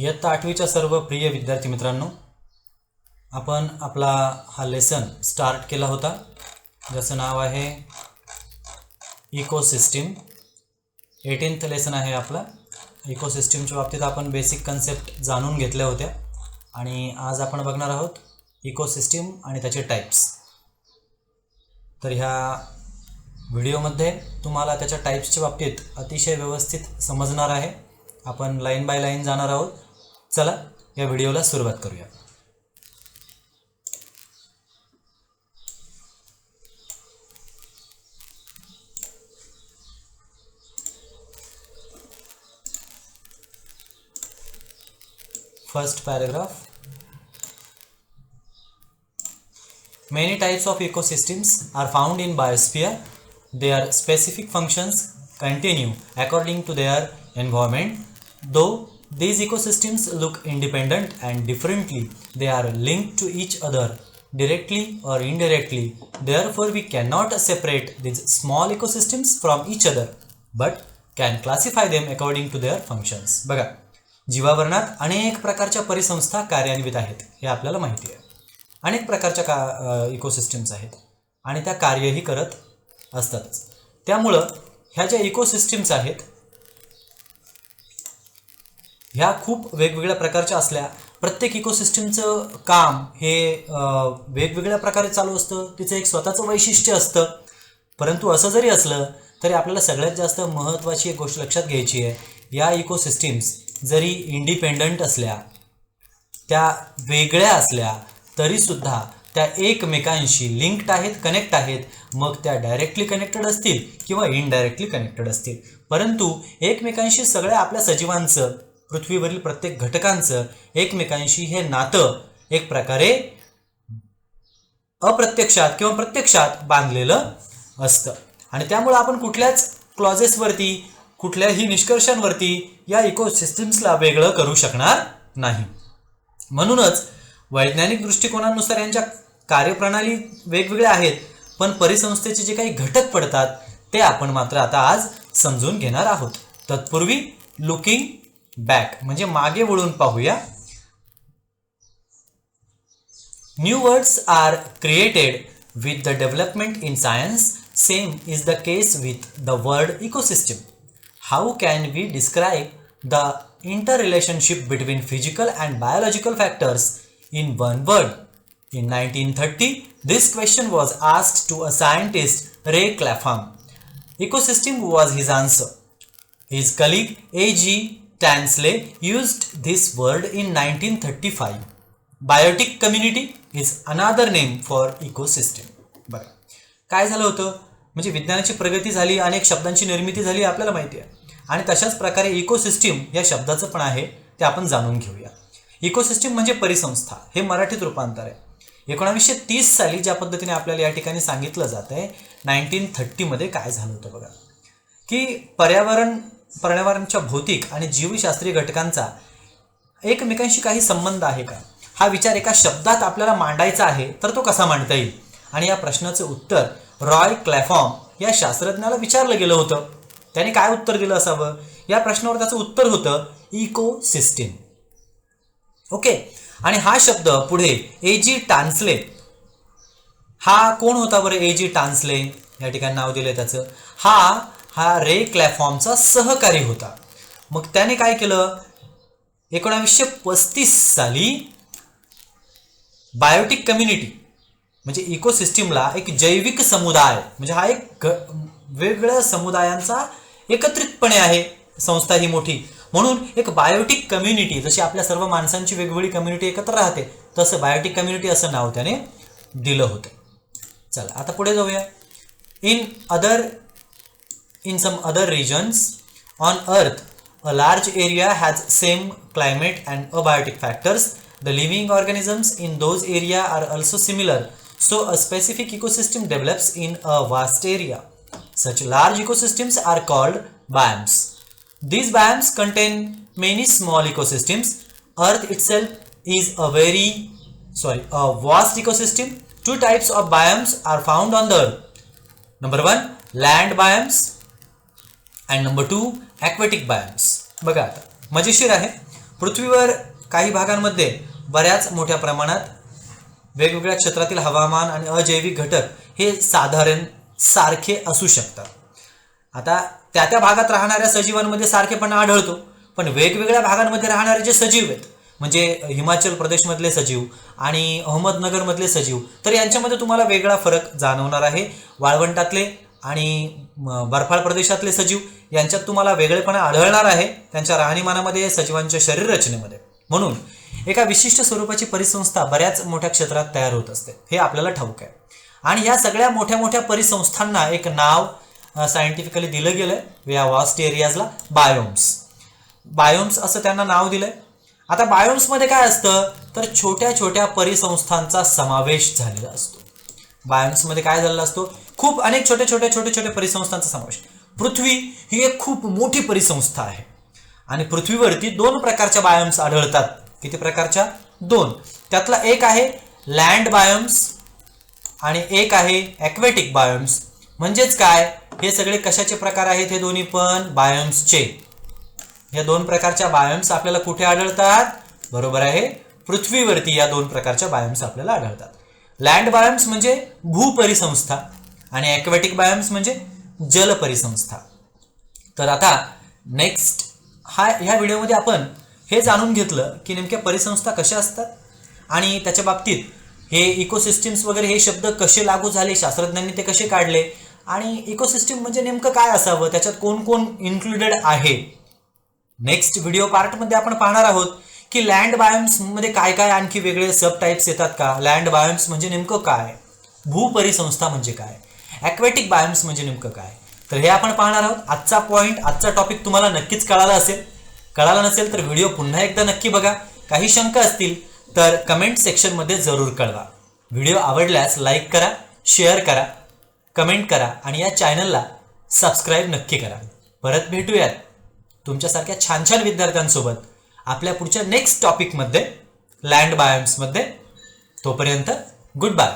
इयत्ता आठवीच्या सर्व प्रिय विद्यार्थी मित्रांनो आपण आपला हा लेसन स्टार्ट केला होता ज्याचं नाव आहे इकोसिस्टीम एटीन्थ लेसन आहे आपला. इकोसिस्टीमच्या बाबतीत आपण बेसिक कन्सेप्ट जाणून घेतल्या होत्या आणि आज आपण बघणार आहोत इकोसिस्टीम आणि त्याचे टाईप्स तर ह्या व्हिडिओमध्ये तुम्हाला त्याच्या टाईप्सच्या बाबतीत अतिशय व्यवस्थित समजणार आहे. आपण लाईन बाय लाईन जाणार आहोत. चला, या व्हिडिओला सुरुवात करूया. First paragraph many types of ecosystems are found in biosphere they are specific functions continue according to their environment though these ecosystems look independent and differently, they are linked to each other directly or indirectly. Therefore, we cannot separate these small ecosystems from each other, but can classify them according to their functions. बघा जीवावरणात अनेक प्रकारच्या परिसंस्था कार्यान्वित आहेत हे आपल्याला माहिती आहे अनेक प्रकारच्या का इकोसिस्टम्स आहेत आणि त्या कार्यही करत असतातच त्यामुळं ह्या ज्या इकोसिस्टम्स आहेत ह्या खूप वेगवेगळ्या प्रकारच्या असल्या. प्रत्येक इकोसिस्टमचं काम हे वेगवेगळ्या प्रकारे चालू असतं. तिचं एक स्वतःचं वैशिष्ट्य असतं. परंतु असं जरी असलं तरी आपल्याला सगळ्यात जास्त महत्त्वाची एक गोष्ट लक्षात घ्यायची आहे. या इकोसिस्टीम्स जरी इंडिपेंडंट असल्या त्या वेगळ्या असल्या तरीसुद्धा त्या एकमेकांशी लिंक्ड आहेत कनेक्ट आहेत. मग त्या डायरेक्टली कनेक्टेड असतील किंवा इनडायरेक्टली कनेक्टेड असतील. परंतु एकमेकांशी सगळ्या आपल्या सजीवांचं पृथ्वीवरील प्रत्येक घटकांचं एकमेकांशी हे नातं एक प्रकारे अप्रत्यक्षात किंवा प्रत्यक्षात बांधलेलं असतं. आणि त्यामुळं आपण कुठल्याच क्लॉजेसवरती कुठल्याही निष्कर्षांवरती या इकोसिस्टम्सला वेगळं करू शकणार नाही. म्हणूनच वैज्ञानिक दृष्टिकोनानुसार यांच्या कार्यप्रणाली वेगवेगळ्या आहेत पण परिसंस्थेचे जे काही घटक पडतात ते आपण मात्र आता आज समजून घेणार आहोत. तत्पूर्वी लुकिंग बॅक म्हणजे मागे वळून पाहूया New words are created with the development in science. Same is the case with the word ecosystem. How can we describe the interrelationship between physical and biological factors in one word? In 1930, this question was asked to a scientist, Ray Clapham. Ecosystem was his answer. His colleague A.G. Tansley used this word in 1935. Biotic community is another name for ecosystem बरं. काय झालं होतं? म्हणजे विज्ञानाची प्रगती झाली अनेक शब्दांची निर्मिती झाली आपल्याला माहिती आहे. आणि तशाच प्रकारे इकोसिस्टीम या शब्दाचं पण आहे ते आपण जाणून घेऊया. इकोसिस्टीम म्हणजे परिसंस्था हे मराठीत रूपांतर आहे. एकोणावीसशे तीस साली ज्या पद्धतीने आपल्याला या ठिकाणी सांगितलं जात आहे नाईन्टीन थर्टीमध्ये काय झालं होतं बघा? की पर्यावरण पर्यावरणाच्या भौतिक आणि जीवशास्त्रीय घटकांचा एकमेकांशी काही संबंध आहे का? हा विचार एका शब्दात आपल्याला मांडायचा आहे तर तो कसा मांडता येईल? आणि या प्रश्नाचं उत्तर रॉय क्लॅफॉर्म या शास्त्रज्ञाला विचारलं गेलं होतं. त्याने काय उत्तर दिलं असावं? या प्रश्नावर त्याचं उत्तर होतं इको सिस्टीम ओके? आणि हा शब्द पुढे ए जी टान्सले हा कोण होता बरं ए जी टान्सले या ठिकाणी नाव दिलंय त्याचं. हा हा रे क्लॅफॉर्मचा सहकारी होता. मग त्याने काय केलं? एकोणावीसशे पस्तीस साली बायोटिक कम्युनिटी म्हणजे इकोसिस्टीमला एक जैविक समुदाय म्हणजे हा एक वेगवेगळ्या समुदायांचा एकत्रितपणे आहे संस्था ही मोठी. म्हणून एक बायोटिक कम्युनिटी जशी आपल्या सर्व माणसांची वेगवेगळी कम्युनिटी एकत्र राहते तसं बायोटिक कम्युनिटी असं नाव त्याने दिलं होतं. चला आता पुढे जाऊया. In other in some other regions. On earth a large area has same climate and abiotic factors. The living organisms in those area are also similar. So a specific ecosystem develops in a vast area. Such large ecosystems are called biomes. These biomes contain many small ecosystems. Earth itself is a very sorry a vast ecosystem. Two types of biomes are found on the earth. Number 1 land biomes and number two aquatic biomes बघा आता मजेशीर आहे. पृथ्वीवर काही भागांमध्ये बऱ्याच मोठ्या प्रमाणात वेगवेगळ्या क्षेत्रातील हवामान आणि अजैविक घटक हे साधारण सारखे असू शकतात. आता त्या त्या भागात राहणाऱ्या सजीवांमध्ये सारखेपणा आढळतो पण वेगवेगळ्या भागांमध्ये राहणारे जे सजीव आहेत म्हणजे हिमाचल प्रदेशमधले सजीव आणि अहमदनगरमधले सजीव तर यांच्यामध्ये तुम्हाला वेगळा फरक जाणवणार आहे. वाळवंटातले आणि बर्फाळ प्रदेशातले सजीव यांच्यात तुम्हाला वेगळेपणा आढळणार आहे. त्यांच्या राहणीमानामध्ये सजीवांच्या शरीर रचनेमध्ये. म्हणून एका विशिष्ट स्वरूपाची परिसंस्था बऱ्याच मोठ्या क्षेत्रात तयार होत असते. हे आपल्याला ठाऊक आहे. आणि ह्या सगळ्या मोठ्या मोठ्या परिसंस्थांना एक नाव सायंटिफिकली दिलं गेलं आहे या वास्ट एरियाजला बायोम्स बायोम्स असं त्यांना नाव दिलंय. आता बायोम्समध्ये काय असतं? तर छोट्या छोट्या परिसंस्थांचा समावेश झालेला असतो. बायोम्समध्ये काय झालेला असतो? खूप अनेक छोट्या छोट्या छोट्या छोट्या परिसंस्थांचा समावेश. पृथ्वी ही एक खूप मोठी परिसंस्था आहे. आणि पृथ्वीवरती दोन प्रकारच्या बायोम्स आढळतात. किती प्रकारच्या? दोन. त्यातला एक आहे लँड बायोम्स आणि एक आहे ॲक्वेटिक बायोम्स म्हणजेच काय? हे सगळे कशाचे प्रकार आहेत हे दोन्ही पण? बायोम्सचे या दोन प्रकारच्या बायोम्स आपल्याला कुठे आढळतात? बरोबर आहे. पृथ्वीवरती या दोन प्रकारच्या बायोम्स आपल्याला आढळतात. लँड बायोम्स म्हणजे भूपरिसंस्था आणि ॲक्वेटिक बायोम्स म्हणजे जल परिसंस्था तर आता नेक्स्ट हा ह्या व्हिडिओमध्ये आपण हे जाणून घेतलं की नेमक्या परिसंस्था कशा असतात आणि त्याच्या बाबतीत हे इकोसिस्टीम्स वगैरे हे शब्द कसे लागू झाले शास्त्रज्ञांनी ते कसे काढले आणि इकोसिस्टीम म्हणजे नेमकं काय असावं त्याच्यात कोण कोण इन्क्लुडेड आहे? नेक्स्ट व्हिडिओ पार्टमध्ये आपण पाहणार आहोत की लँड बायोम्समध्ये काय काय आणखी वेगळे सब टाईप्स येतात का? लँड बायोम्स म्हणजे नेमकं काय? भूपरिसंस्था म्हणजे काय? ॲक्वेटिक बायोम्स म्हणजे नेमकं काय? तर हे आपण पाहणार आहोत. आजचा पॉईंट आजचा टॉपिक तुम्हाला नक्कीच कळाला असेल. कळाला नसेल तर व्हिडिओ पुन्हा एकदा नक्की बघा. काही शंका असतील तर कमेंट सेक्शनमध्ये जरूर कळवा. व्हिडिओ आवडल्यास लाईक करा शेअर करा कमेंट करा आणि या चॅनलला सबस्क्राईब नक्की करा. परत भेटूयात तुमच्यासारख्या छान छान विद्यार्थ्यांसोबत आपल्या पुढच्या नेक्स्ट टॉपिकमध्ये लँड बायोम्समध्ये तोपर्यंत गुड बाय